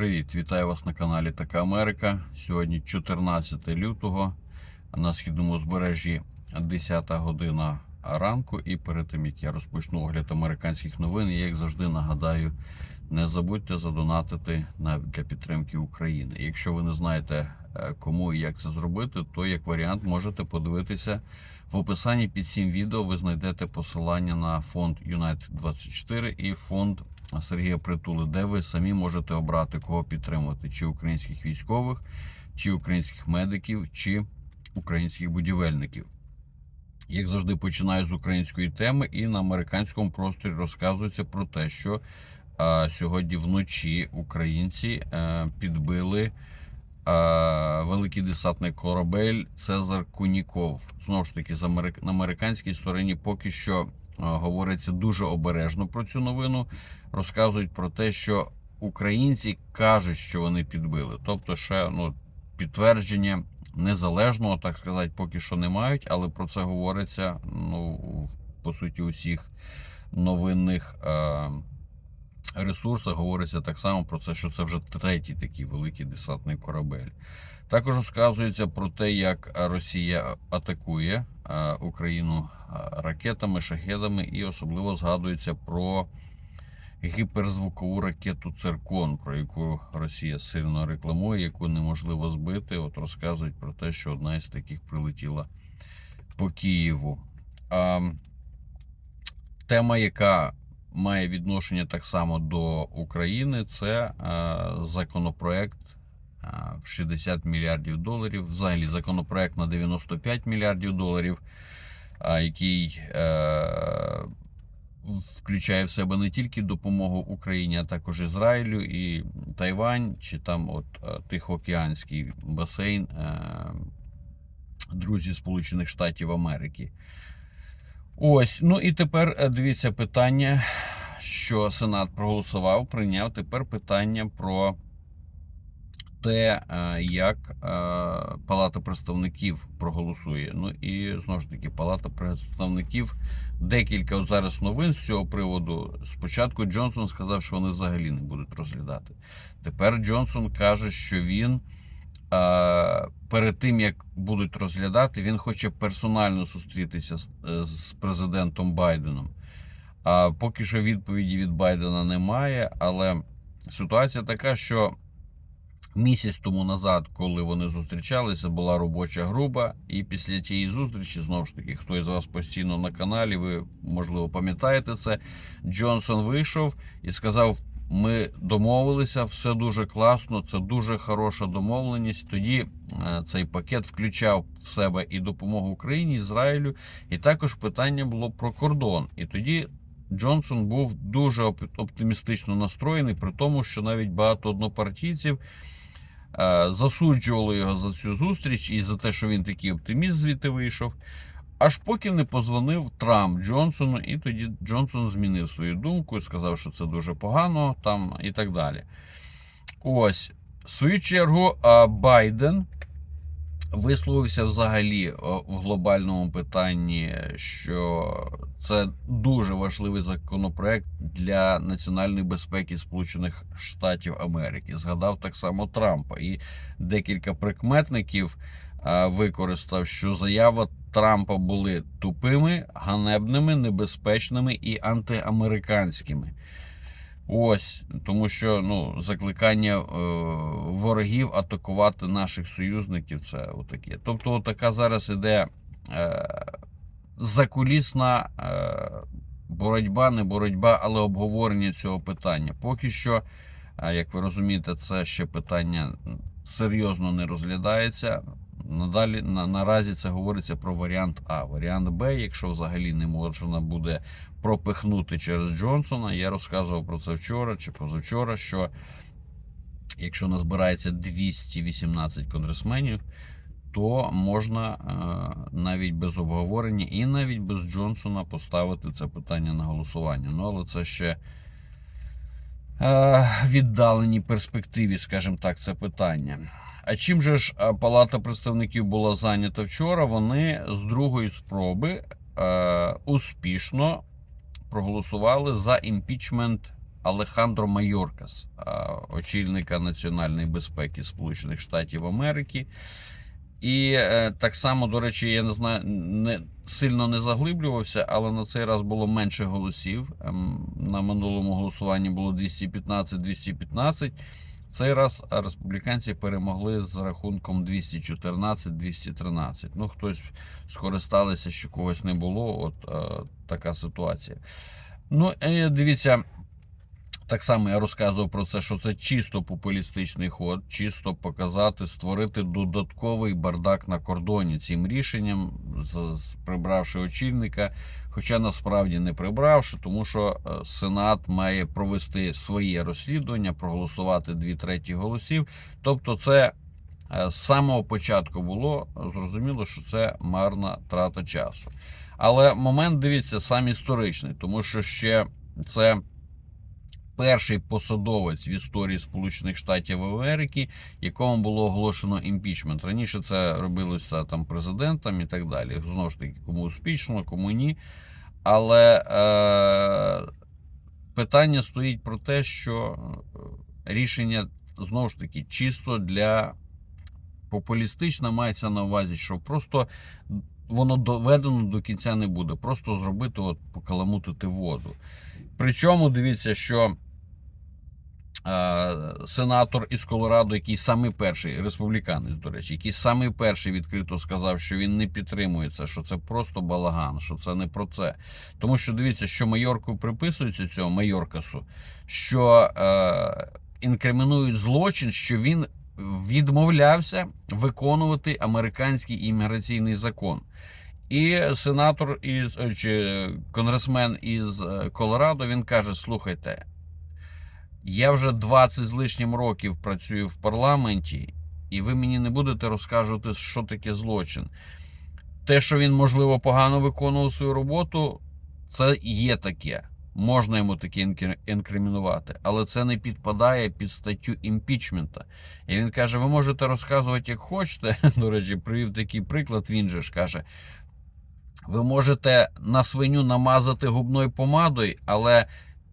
Привіт, вітаю вас на каналі Така Америка. Сьогодні 14 лютого на східному узбережжі 10 година ранку. І перед тим як я розпочну огляд американських новин, я як завжди нагадаю, не забудьте задонатити для підтримки України. Якщо ви не знаєте е, кому і як це зробити, то як варіант можете подивитися в описанні під цим відео. Ви знайдете посилання на фонд United 24 і фонд Сергія Притули, де ви самі можете обрати кого підтримувати: чи українських військових, чи українських медиків, чи українських будівельників. Як завжди, починаю з української теми, і на американському просторі розказується про те, що а, сьогодні вночі українці е, підбили великий десантний корабель Цезар Куніков. Знову ж таки, на американській стороні поки що говориться дуже обережно про цю новину. Розказують про те, що українці кажуть, що вони підбили. Тобто, ще ну, підтвердження незалежного, так сказати, поки що не мають, але про це говориться ну, по суті, у всіх новинних. Ресурсах говориться так само про це, що це вже третій такий великий десантний корабель. Також розказується про те, як Росія атакує е, Україну е, ракетами, шахедами, і особливо згадується про гіперзвукову ракету Циркон, про яку Росія сильно рекламує, яку неможливо збити. От розказують про те, що одна із таких прилетіла по Києву. Тема, яка має відношення так само до України, це е, законопроект е, в 60 мільярдів доларів. Взагалі законопроект на 95 мільярдів доларів, е, який включає в себе не тільки допомогу Україні, а також Ізраїлю і Тайвань, чи там от Тихоокеанський басейн друзі Сполучених Штатів Америки. Ось, ну і тепер е, дивіться питання, що Сенат проголосував, прийняв тепер питання про те, е, як е, Палата представників проголосує. Ну і знову ж таки, Палата представників декілька от зараз новин з цього приводу. Спочатку Джонсон сказав, що вони взагалі не будуть розглядати. Тепер Джонсон каже, що він. Е, перед тим як будуть розглядати, він хоче персонально зустрітися е, з президентом Байденом. А поки що відповіді від Байдена немає. Але ситуація така, що місяць тому назад, коли вони зустрічалися, була робоча група, і після тієї зустрічі, знову ж таки, хто із вас постійно на каналі, ви можливо пам'ятаєте це. Джонсон вийшов і сказав. Ми домовилися, все дуже класно. Це дуже хороша домовленість. Тоді е, цей пакет включав в себе і допомогу Україні, Ізраїлю, і також питання було про кордон. І тоді Джонсон був дуже оптимістично настроєний, при тому, що навіть багато однопартійців е, засуджували його за цю зустріч і за те, що він такий оптиміст звідти вийшов. Аж поки не позвонив Трамп Джонсону, і тоді Джонсон змінив свою думку сказав, що це дуже погано, там і так далі. Ось, в свою чергу, Байден висловився взагалі в глобальному питанні, що це дуже важливий законопроект для національної безпеки Сполучених Штатів Америки. Згадав так само Трампа і декілька прикметників використав, що заява Трампа були тупими, ганебними, небезпечними і антиамериканськими. Ось, тому що ну, закликання е, ворогів атакувати наших союзників це отаке. Тобто, така зараз іде е, закулісна е, боротьба, не боротьба, але обговорення цього питання. Поки що, е, як ви розумієте, це ще питання серйозно не розглядається. Надалі на, наразі це говориться про варіант А. Варіант Б, якщо взагалі не можна буде пропихнути через Джонсона. Я розказував про це вчора чи позавчора, що якщо назбирається 218 конгресменів, то можна е, навіть без обговорення і навіть без Джонсона поставити це питання на голосування. Ну, але це ще. е, Віддаленій перспективі, скажімо так, це питання. А чим же ж Палата представників була зайнята вчора? Вони з другої спроби е, успішно проголосували за імпічмент Алехандро Майоркас, а, очільника національної безпеки Сполучених Штатів Америки. І е, так само, до речі, я не знаю, не сильно не заглиблювався, але на цей раз було менше голосів. Ем, на минулому голосуванні було 215-215. Цей раз республіканці перемогли з рахунком 214-213. Ну, хтось скористалися, що когось не було. От е, така ситуація. Ну, е, дивіться. Так само я розказував про це, що це чисто популістичний ход, чисто показати, створити додатковий бардак на кордоні цим рішенням, прибравши очільника. Хоча насправді не прибравши, тому що е, Сенат має провести своє розслідування, проголосувати дві треті голосів. Тобто, це е, з самого початку було зрозуміло, що це марна трата часу. Але момент дивіться сам історичний, тому що ще це перший посадовець в історії Сполучених Штатів Америки, якому було оголошено імпічмент. Раніше це робилося там президентом і так далі. Знову ж таки, кому успішно, кому ні. Але е, питання стоїть про те, що е, рішення знову ж таки чисто для популістично мається на увазі, що просто воно доведено до кінця не буде. Просто зробити, от покаламутити воду. Причому дивіться, що е, сенатор із Колорадо, який самий перший, республіканець, до речі, який самий перший відкрито сказав, що він не підтримує це, що це просто балаган, що це не про це. Тому що дивіться, що майорку приписується цього майоркасу, що е, інкримінують злочин, що він відмовлявся виконувати американський імміграційний закон. І сенатор із е, чи конгресмен із е, Колорадо він каже: слухайте, я вже 20 з лишнім років працюю в парламенті, і ви мені не будете розказувати, що таке злочин. Те, що він, можливо, погано виконував свою роботу, це є таке. Можна йому таке інкримінувати, але це не підпадає під статтю імпічмента. І він каже: ви можете розказувати, як хочете. До речі, привів такий приклад. Він же ж каже: ви можете на свиню намазати губною помадою, але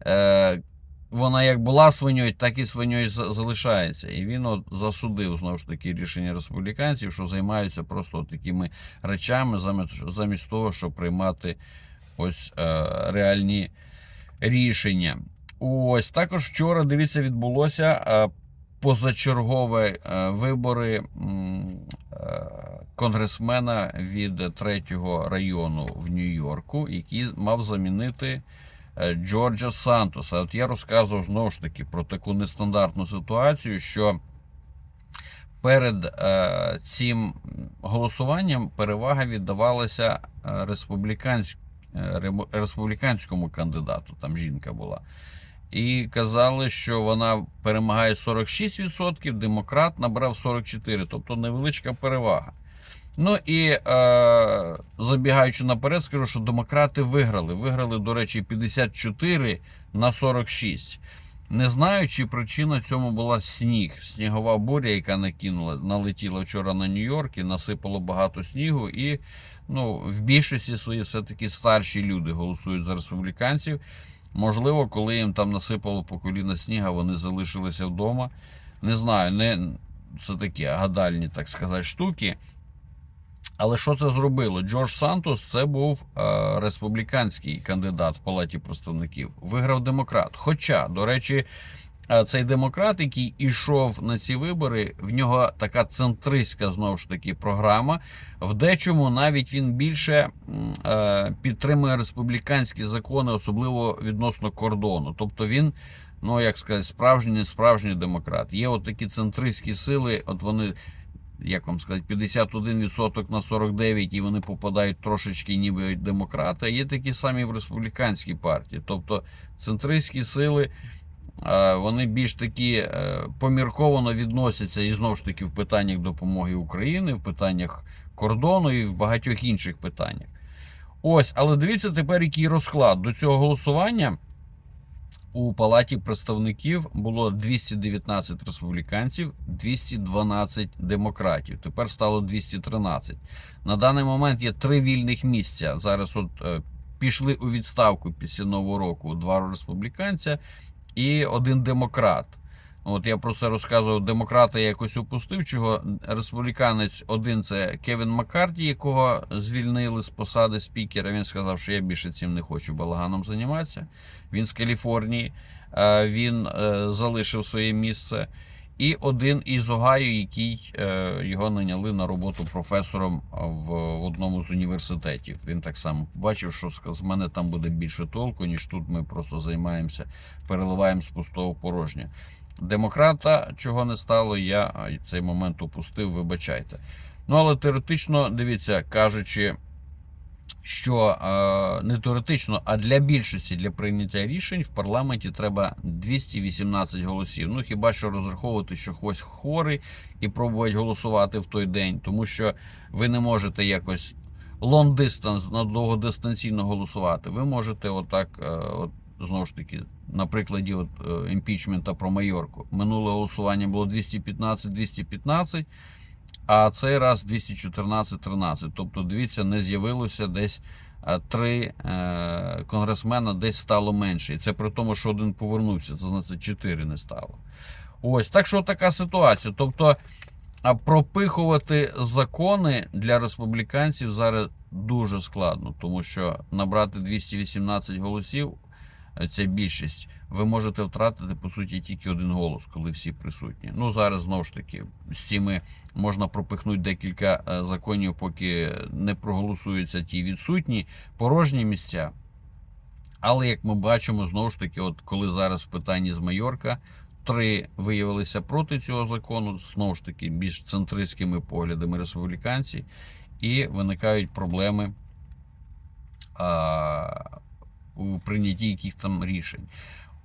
е, вона як була свиньою, так і свиньою залишається. І він от засудив знову ж таки рішення республіканців, що займаються просто такими речами, замість, замість того, щоб приймати ось е, реальні рішення. Ось також вчора, дивіться, відбулося е, позачергові е, вибори е, конгресмена від третього району в Нью-Йорку, який мав замінити е, Джорджа Сантоса. От я розказував знову ж таки про таку нестандартну ситуацію, що перед цим голосуванням перевага віддавалася республіканськ- е, республіканському кандидату. Там жінка була. І казали, що вона перемагає 46%, демократ набрав 44%, тобто невеличка перевага. Ну і е, забігаючи наперед, скажу, що демократи виграли. Виграли, до речі, 54 на 46. Не знаю, чи причина цьому була сніг. Снігова буря, яка накинула, налетіла вчора на Нью-Йорк і насипало багато снігу. І ну, в більшості свої все-таки старші люди голосують за республіканців. Можливо, коли їм там насипало по коліна сніга, вони залишилися вдома. Не знаю, не це такі гадальні, так сказати, штуки. Але що це зробило? Джордж Сантос це був е, республіканський кандидат в палаті представників. Виграв демократ. Хоча, до речі, цей демократ, який ішов на ці вибори, в нього така центристська знову ж таки програма. В дечому навіть він більше е, підтримує республіканські закони, особливо відносно кордону. Тобто він. Ну, як сказати, справжній, не справжній демократ. Є от такі центристські сили, от вони як вам сказати, 51% на 49, і вони попадають трошечки ніби демократи. Є такі самі в республіканській партії. Тобто центристські сили. Е, Вони більш такі е, помірковано відносяться і знову ж таки в питаннях допомоги України, в питаннях кордону і в багатьох інших питаннях. Ось, але дивіться тепер, який розклад до цього голосування у палаті представників було 219 республіканців, 212 демократів. Тепер стало 213. На даний момент є три вільних місця. Зараз от е, пішли у відставку після нового року два республіканця і один демократ. От я про це розказував. Демократа я якось упустив. Чого республіканець один це Кевін Маккарті, якого звільнили з посади спікера. Він сказав, що я більше цим не хочу балаганом займатися. Він з Каліфорнії, е, він е, залишив своє місце. І один із Огайо, який е, його наняли на роботу професором в одному з університетів. Він так само бачив, що з- мене там буде більше толку, ніж тут ми просто займаємося, переливаємо з пустого порожнє. Демократа чого не стало, я цей момент упустив, вибачайте. Ну але теоретично, дивіться, кажучи, що е, не теоретично, а для більшості для прийняття рішень в парламенті треба 218 голосів. Ну хіба що розраховувати, що хтось хворий і пробувати голосувати в той день, тому що ви не можете якось long distance, на довгодистанційно голосувати. Ви можете отак, е, от, знову ж таки, на прикладі от, е, імпічмента про Майорку. Минуле голосування було 215-215, а цей раз 214-13. Тобто, дивіться, не з'явилося десь три е, конгресмена, десь стало менше. І це при тому, що один повернувся, це значить чотири не стало. Ось так що така ситуація. Тобто, пропихувати закони для республіканців зараз дуже складно, тому що набрати 218 голосів це більшість. Ви можете втратити по суті тільки один голос, коли всі присутні. Ну зараз знову ж таки з цими можна пропихнути декілька е, законів, поки не проголосуються ті відсутні порожні місця. Але як ми бачимо, знову ж таки, от коли зараз в питанні з Майорка три виявилися проти цього закону, знову ж таки, більш центристськими поглядами республіканці, і виникають проблеми а, у прийнятті яких там рішень.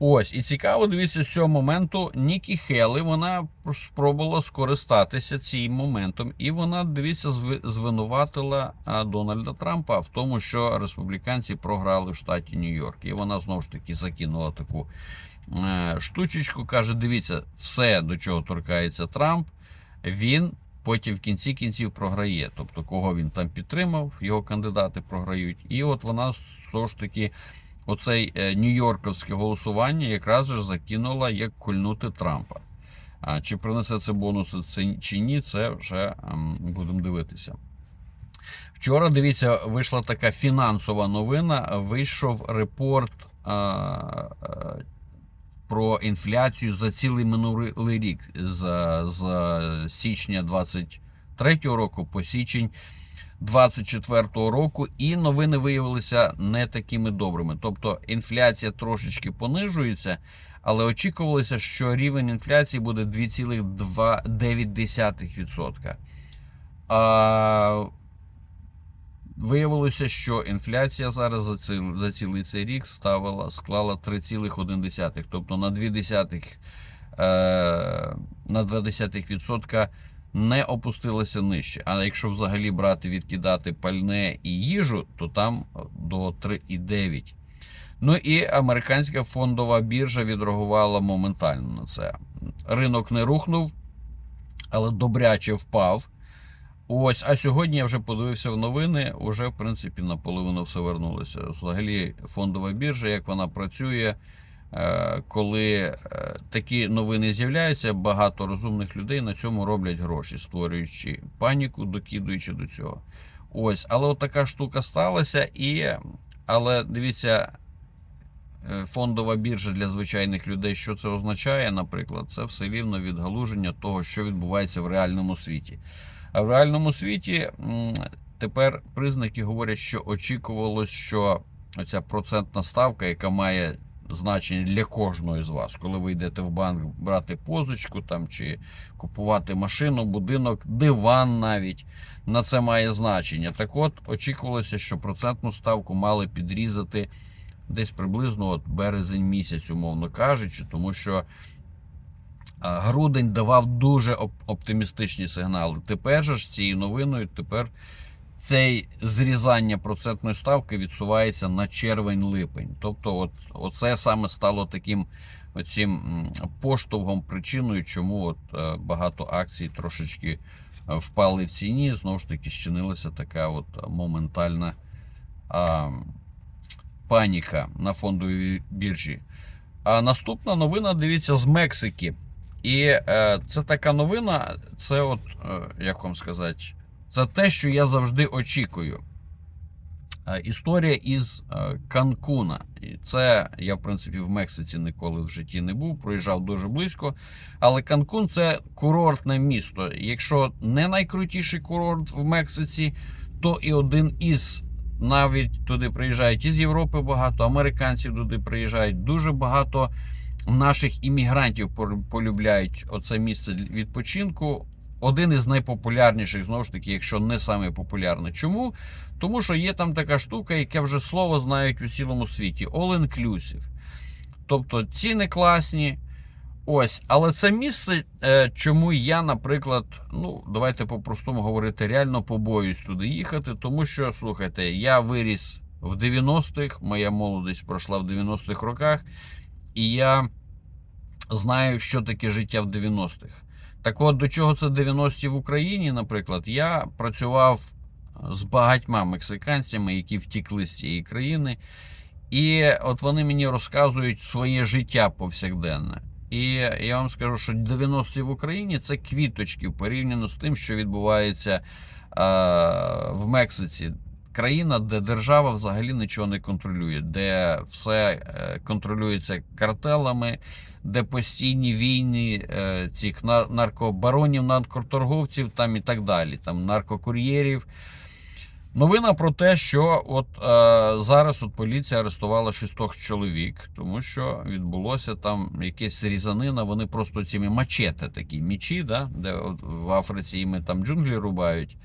Ось, і цікаво, дивіться, з цього моменту Нікі Хелі вона спробувала скористатися цим моментом, і вона, дивіться, звинуватила Дональда Трампа в тому, що республіканці програли в штаті Нью-Йорк. І вона знову ж таки закинула таку е, штучечку. каже: дивіться, все, до чого торкається Трамп, він потім в кінці кінців програє. Тобто, кого він там підтримав, його кандидати програють. І от вона знову ж таки. Оцей е, нью-йорківське голосування якраз же закинула як кульнути Трампа. А чи принесе це бонуси чи ні, це вже ем, будемо дивитися. Вчора, дивіться, вийшла така фінансова новина. Вийшов репорт а, а, про інфляцію за цілий минулий рік з, з січня 23 року по січень 24-го року, і новини виявилися не такими добрими. Тобто інфляція трошечки понижується, але очікувалося, що рівень інфляції буде 2,9%. А виявилося, що інфляція зараз за цілий, за цілий цей рік ставила, склала 3,1%. Тобто на 2 десятих, е, на 0,2% не опустилася нижче. А якщо взагалі брати, відкидати пальне і їжу, то там до 3,9. Ну і американська фондова біржа відреагувала моментально на це. Ринок не рухнув, але добряче впав. Ось, а сьогодні я вже подивився в новини, уже в принципі наполовину все вернулося. Взагалі, фондова біржа, як вона працює, е, коли е, такі новини з'являються, багато розумних людей на цьому роблять гроші, створюючи паніку, докидуючи до цього. Ось, але от така штука сталася, і але дивіться. е, Фондова біржа для звичайних людей, що це означає, наприклад, це все рівно відгалуження того, що відбувається в реальному світі. А в реальному світі тепер признаки говорять, що очікувалось, що оця процентна ставка, яка має значення для кожного з вас, коли ви йдете в банк брати позичку там чи купувати машину, будинок, диван навіть на це має значення. Так от очікувалося, що процентну ставку мали підрізати десь приблизно от березень місяць, умовно кажучи, тому що грудень давав дуже оптимістичні сигнали. Тепер ж з цією новиною, тепер цей зрізання процентної ставки відсувається на червень-липень. Тобто, от, оце саме стало таким оцім поштовхом, причиною, чому от е, багато акцій трошечки е, впали в ціні. Знову ж таки, щинилася така от моментальна а, паніка на фондовій біржі. А наступна новина, дивіться, з Мексики. І е, це така новина, це от, е, як вам сказати, це те, що я завжди очікую. Е, історія із е, Канкуна. І це я, в принципі, в Мексиці ніколи в житті не був, проїжджав дуже близько. Але Канкун це курортне місто. Якщо не найкрутіший курорт в Мексиці, то і один із. Навіть туди приїжджають із Європи багато, американців туди приїжджають. Дуже багато наших іммігрантів полюбляють оце місце відпочинку. Один із найпопулярніших, знову ж таки, якщо не саме популярний. Чому? Тому що є там така штука, яке вже слово знають у цілому світі: all inclusive. Тобто ціни класні. Ось, але це місце, е, чому я, наприклад, ну, давайте по-простому говорити, реально побоюсь туди їхати, тому що, слухайте, я виріс в 90-х, моя молодість пройшла в 90-х роках, і я знаю, що таке життя в 90-х. Так от, до чого це 90-ті в Україні, наприклад, я працював з багатьма мексиканцями, які втікли з цієї країни. І от вони мені розказують своє життя повсякденне. І я вам скажу, що 90-ті в Україні це квіточки порівняно з тим, що відбувається е, в Мексиці. Країна, де держава взагалі нічого не контролює, де все е, контролюється картелами, де постійні війни е, цих на- наркобаронів, наркоторговців там і так далі, там наркокур'єрів. Новина про те, що от е, зараз от поліція арестувала шістох чоловік, тому що відбулося там якесь різанина. Вони просто цими мачете такі мічі, да, де от в Африці іми там джунглі рубають.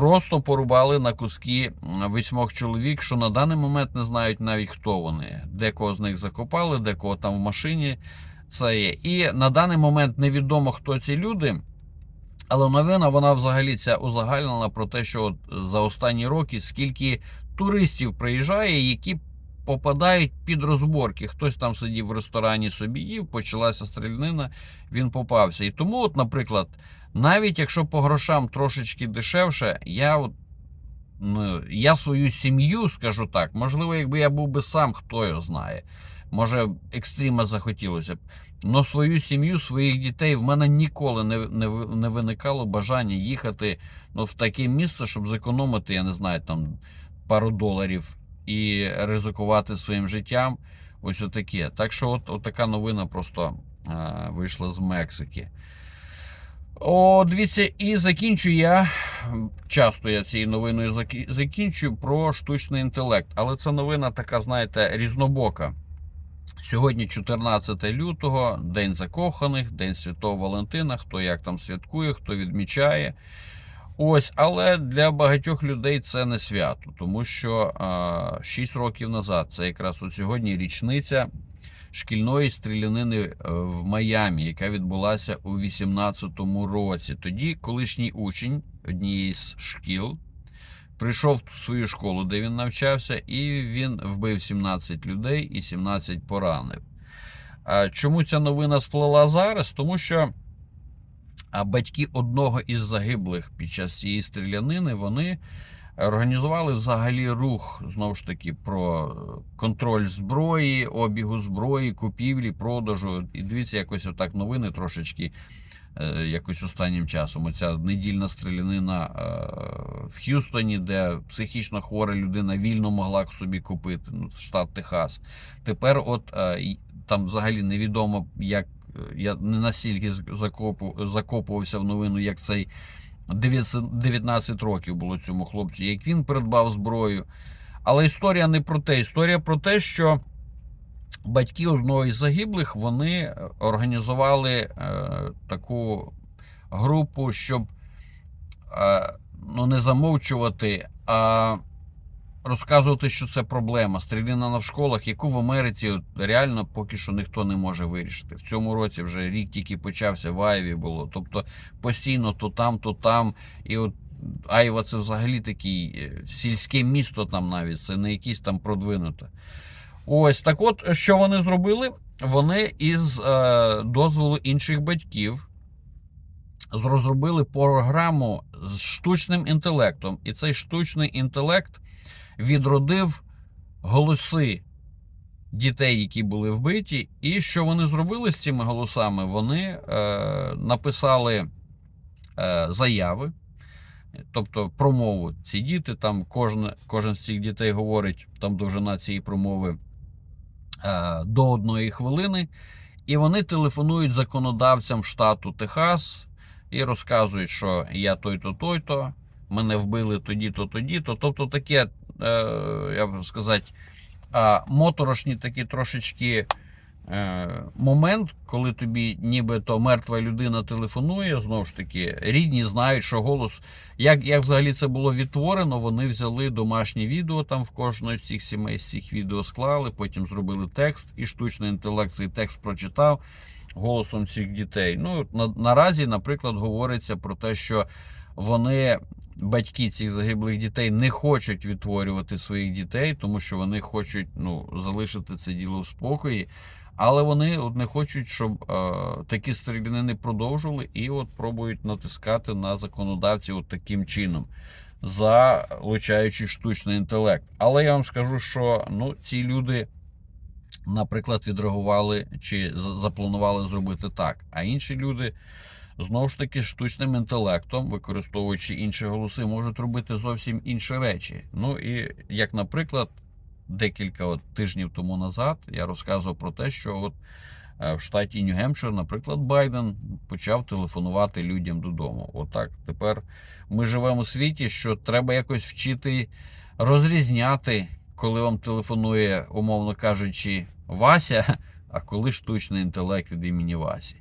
Просто порубали на куски вісьмох чоловік, що на даний момент не знають навіть хто вони. Декого з них закопали, декого там в машині це є. І на даний момент невідомо, хто ці люди. Але новина вона взагалі ця узагальнена про те, що от за останні роки скільки туристів приїжджає, які попадають під розборки. Хтось там сидів в ресторані собі їв, почалася стрільнина, він попався. І тому, от, наприклад, навіть якщо по грошам трошечки дешевше, я от. Ну, я свою сім'ю, скажу так, можливо, якби я був би сам, хто його знає. Може, екстрима захотілося б. Но свою сім'ю, своїх дітей в мене ніколи не, не, не виникало бажання їхати ну, в таке місце, щоб зекономити, я не знаю, там пару доларів і ризикувати своїм життям. Ось отаке. Так що, от, от така новина просто а, вийшла з Мексики. О, дивіться, і закінчу я. Часто я цією новиною закі- закінчую про штучний інтелект. Але це новина така, знаєте, різнобока. Сьогодні 14 лютого, День закоханих, День Святого Валентина. Хто як там святкує, хто відмічає. Ось, але для багатьох людей це не свято, тому що а, 6 років назад, це якраз от сьогодні річниця шкільної стрілянини е, в Майамі, яка відбулася у 18-му році. Тоді колишній учень однієї з шкіл прийшов в свою школу, де він навчався, і він вбив 17 людей і 17 поранив. А Чому ця новина сплила зараз? Тому що а батьки одного із загиблих під час цієї стрілянини вони організували взагалі рух знову ж таки про е, контроль зброї, обігу зброї, купівлі, продажу. І дивіться, якось отак новини трошечки. е, Якось останнім часом оця недільна стрілянина е, в Х'юстоні, де психічно хвора людина вільно могла собі купити, ну, штат Техас. Тепер, от там взагалі невідомо, як я не настільки закопу, закопувався в новину, як цей 19 років було цьому хлопцю, як він придбав зброю. Але історія не про те. Історія про те, що батьки одного із загиблих вони е, організували е, таку групу, щоб е, ну, не замовчувати, а розказувати, що це проблема. Стрілянина в школах, яку в Америці реально поки що ніхто не може вирішити. В цьому році вже рік тільки почався в Айві було. Тобто постійно то там, то там. І от Айва це взагалі такий е, сільське місто там навіть, це не якісь там продвинуте. Ось так от, що вони зробили? Вони із е, дозволу інших батьків розробили програму з штучним інтелектом. І цей штучний інтелект відродив голоси дітей, які були вбиті. І що вони зробили з цими голосами? Вони е, написали е, заяви, тобто промову. Ці діти, там кожен, кожен з цих дітей говорить, там довжина цієї промови е, до одної хвилини. І вони телефонують законодавцям штату Техас і розказують, що я той-то, той-то, мене вбили тоді-то, тоді-то. Тобто таке, я б сказати, а, моторошні такі трошечки е, момент, коли тобі нібито мертва людина телефонує, знову ж таки, рідні знають, що голос, як, як взагалі це було відтворено, вони взяли домашнє відео там в кожної з цих сімей з цих відео склали, потім зробили текст, і штучний інтелект цей текст прочитав голосом цих дітей. Ну, на, наразі, наприклад, говориться про те, що вони, батьки цих загиблих дітей, не хочуть відтворювати своїх дітей, тому що вони хочуть ну, залишити це діло в спокої. Але вони от не хочуть, щоб е, такі стрілянини продовжували і от пробують натискати на законодавців от таким чином, залучаючи штучний інтелект. Але я вам скажу, що ну, ці люди, наприклад, відреагували чи запланували зробити так. А інші люди знову ж таки штучним інтелектом, використовуючи інші голоси, можуть робити зовсім інші речі. Ну і як, наприклад, декілька от тижнів тому назад я розказував про те, що от е, в штаті Нью-Гемпшир, наприклад, Байден почав телефонувати людям додому. Отак. Тепер ми живемо у світі, що треба якось вчити розрізняти, коли вам телефонує, умовно кажучи, Вася, а коли штучний інтелект від імені Васі.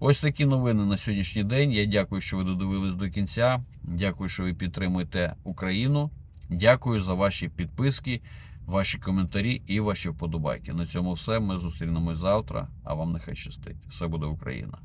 Ось такі новини на сьогоднішній день. Я дякую, що ви додивились до кінця. Дякую, що ви підтримуєте Україну. Дякую за ваші підписки, ваші коментарі і ваші вподобайки. На цьому все. Ми зустрінемось завтра. А вам нехай щастить. Все буде Україна.